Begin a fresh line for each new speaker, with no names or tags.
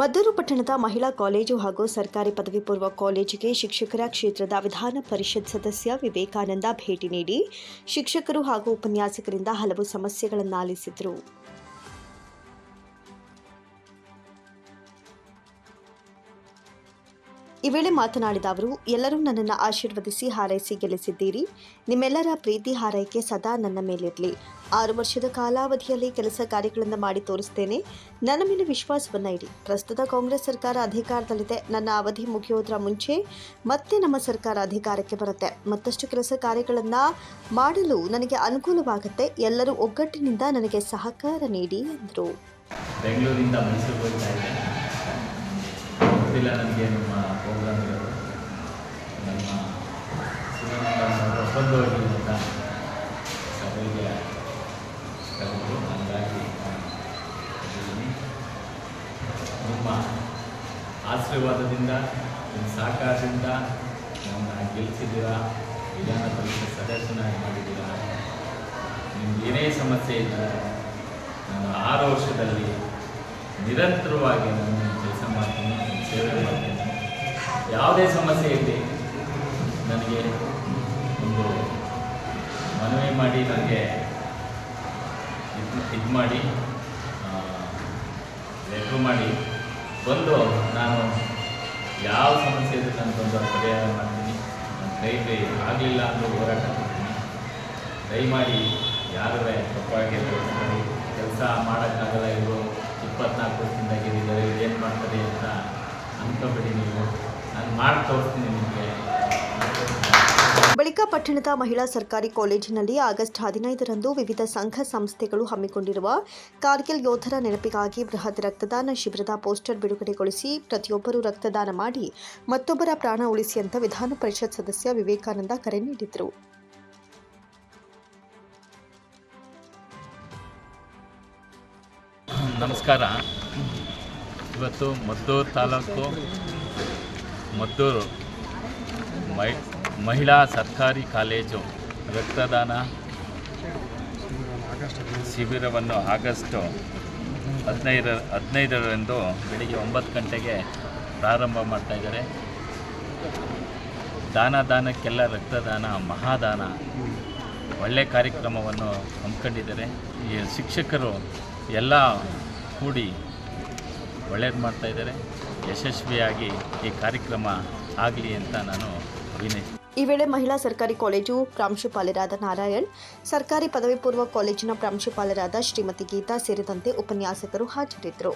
ಮದ್ದೂರು ಪಟ್ಟಣದ ಮಹಿಳಾ ಕಾಲೇಜು ಹಾಗೂ ಸರ್ಕಾರಿ ಪದವಿ ಪೂರ್ವ ಕಾಲೇಜಿಗೆ ಶಿಕ್ಷಕರ ಕ್ಷೇತ್ರದ ವಿಧಾನ ಪರಿಷತ್ ಸದಸ್ಯ ವಿವೇಕಾನಂದ ಭೇಟಿ ನೀಡಿ ಶಿಕ್ಷಕರು ಹಾಗೂ ಉಪನ್ಯಾಸಕರಿಂದ ಹಲವು ಸಮಸ್ಯೆಗಳನ್ನು ಈ ವೇಳೆ ಮಾತನಾಡಿದ ಅವರು, ಎಲ್ಲರೂ ನನ್ನನ್ನು ಆಶೀರ್ವದಿಸಿ ಹಾರೈಸಿ ಗೆಲ್ಲಿಸಿದ್ದೀರಿ. ನಿಮ್ಮೆಲ್ಲರ ಪ್ರೀತಿ ಹಾರೈಕೆ ಸದಾ ನನ್ನ ಮೇಲಿರಲಿ. ಆರು ವರ್ಷದ ಕಾಲಾವಧಿಯಲ್ಲಿ ಕೆಲಸ ಕಾರ್ಯಗಳನ್ನು ಮಾಡಿ ತೋರಿಸ್ತೇನೆ. ನನ್ನ ಮೇಲೆ ವಿಶ್ವಾಸವನ್ನ ಇಡಿ. ಪ್ರಸ್ತುತ ಕಾಂಗ್ರೆಸ್ ಸರ್ಕಾರ ಅಧಿಕಾರದಲ್ಲಿದೆ. ನನ್ನ ಅವಧಿ ಮುಗಿಯೋದ್ರ ಮುಂಚೆ ಮತ್ತೆ ನಮ್ಮ ಸರ್ಕಾರ ಅಧಿಕಾರಕ್ಕೆ ಬರುತ್ತೆ. ಮತ್ತಷ್ಟು ಕೆಲಸ ಕಾರ್ಯಗಳನ್ನು ಮಾಡಲು ನನಗೆ ಅನುಕೂಲವಾಗುತ್ತೆ. ಎಲ್ಲರೂ ಒಗ್ಗಟ್ಟಿನಿಂದ ನನಗೆ ಸಹಕಾರ ನೀಡಿ, ಎಂದರು.
ಬೆಂಗಳೂರಿಂದ ಮೈಸೂರು ಗೊತ್ತಿಲ್ಲ ನನಗೆ ನಮ್ಮ ಪ್ರೋಗ್ರಾಮ್ ಇರೋದು. ನಮ್ಮ ಅಂತ. ಸಭೆಗೆ ಕರೆದು ಹಾಗಾಗಿ. ನಿಮ್ಮ ಆಶೀರ್ವಾದದಿಂದ, ನಿಮ್ಮ ಸಹಕಾರದಿಂದ ನಮ್ಮ ಗೆಲ್ಲಿಸಿದ್ದೀರಾ ವಿಧಾನ ಪರಿಷತ್ ಸದಸ್ಯನಾಗಿ ಮಾಡಿದ್ದೀರಾ? ನಿಮ್ಗೆ ಏನೇ ಸಮಸ್ಯೆ ಇದ್ದರೆ ನಾನು ಆರು ವರ್ಷದಲ್ಲಿ ನಿರಂತರವಾಗಿ ನಾನು ಕೆಲಸ ಮಾಡ್ತೀನಿ ಸೇವೆ ಮಾಡ್ತೀನಿ ಯಾವುದೇ ಸಮಸ್ಯೆ ಇರಲಿ, ನನಗೆ ಒಂದು ಮನವಿ ಮಾಡಿ, ನನಗೆ ಇದು ಇದು ಮಾಡಿ ಲೆಟ್ರು ಮಾಡಿ ಬಂದು ನಾನು ಯಾವ ಸಮಸ್ಯೆ ಇದ್ರೆ ನಾನು ಬಂದು ಪರಿಹಾರ ಮಾಡ್ತೀನಿ. ನನ್ನ ಕೈ ಆಗಲಿಲ್ಲ ಅಂದರೂ ಹೋರಾಟ ಮಾಡ್ತೀನಿ. ದಯಮಾಡಿ ಯಾರು ತಪ್ಪಾಗಿ ಕೆಲಸ ಮಾಡೋಕ್ಕಾಗಲ್ಲ ಅನ್ಕೋಬೇಡಿ ನೀವು ನಾನು ಮಾಡಿ ತೋರಿಸ್ತೀನಿ ನಿಮಗೆ.
ಬಳಿಕ ಪಟ್ಟಣದ ಮಹಿಳಾ ಸರ್ಕಾರಿ ಕಾಲೇಜಿನಲ್ಲಿ ಆಗಸ್ಟ್ ಹದಿನೈದರಂದು ವಿವಿಧ ಸಂಘ ಸಂಸ್ಥೆಗಳು ಹಮ್ಮಿಕೊಂಡಿರುವ ಕಾರ್ಗಿಲ್ ಯೋಧರ ನೆನಪಿಗಾಗಿ ಬೃಹತ್ ರಕ್ತದಾನ ಶಿಬಿರದ ಪೋಸ್ಟರ್ ಬಿಡುಗಡೆಗೊಳಿಸಿ ಪ್ರತಿಯೊಬ್ಬರೂ ರಕ್ತದಾನ ಮಾಡಿ ಮತ್ತೊಬ್ಬರ ಪ್ರಾಣ ಉಳಿಸಿ ಅಂತ ವಿಧಾನ ಪರಿಷತ್ ಸದಸ್ಯ ವಿವೇಕಾನಂದ ಕರೆ ನೀಡಿದರು.
ನಮಸ್ಕಾರ. ಇವತ್ತು ಮದ್ದೂರು ತಾಲೂಕು ಮದ್ದೂರು ಮೈ ಮಹಿಳಾ ಸರ್ಕಾರಿ ಕಾಲೇಜು ರಕ್ತದಾನ ಶಿಬಿರವನ್ನು ಆಗಸ್ಟು ಹದಿನೈದರ ಹದಿನೈದರಂದು ಬೆಳಿಗ್ಗೆ ಒಂಬತ್ತು ಗಂಟೆಗೆ ಪ್ರಾರಂಭ ಮಾಡ್ತಾಯಿದ್ದಾರೆ ದಾನ ದಾನಕ್ಕೆಲ್ಲ ರಕ್ತದಾನ, ಮಹಾದಾನ ಒಳ್ಳೆಯ ಕಾರ್ಯಕ್ರಮವನ್ನು ಹಮ್ಮಿಕೊಂಡಿದ್ದಾರೆ. ಈ ಶಿಕ್ಷಕರು ಎಲ್ಲ ಕೂಡಿ ಒಳ್ಳೇದು ಮಾಡ್ತಾ ಇದ್ದಾರೆ. ಯಶಸ್ವಿಯಾಗಿ ಈ ಕಾರ್ಯಕ್ರಮ ಆಗಲಿ ಅಂತ ನಾನು ವಿನಂತಿ
ಈ ವೇಳೆ ಮಹಿಳಾ ಸರ್ಕಾರಿ ಕಾಲೇಜು ಪ್ರಾಂಶುಪಾಲರಾದ ನಾರಾಯಣ್, ಸರ್ಕಾರಿ ಪದವಿ ಪೂರ್ವ ಕಾಲೇಜಿನ ಪ್ರಾಂಶುಪಾಲರಾದ ಶ್ರೀಮತಿ ಗೀತಾ ಸೇರಿದಂತೆ ಉಪನ್ಯಾಸಕರು ಹಾಜರಿದ್ದರು.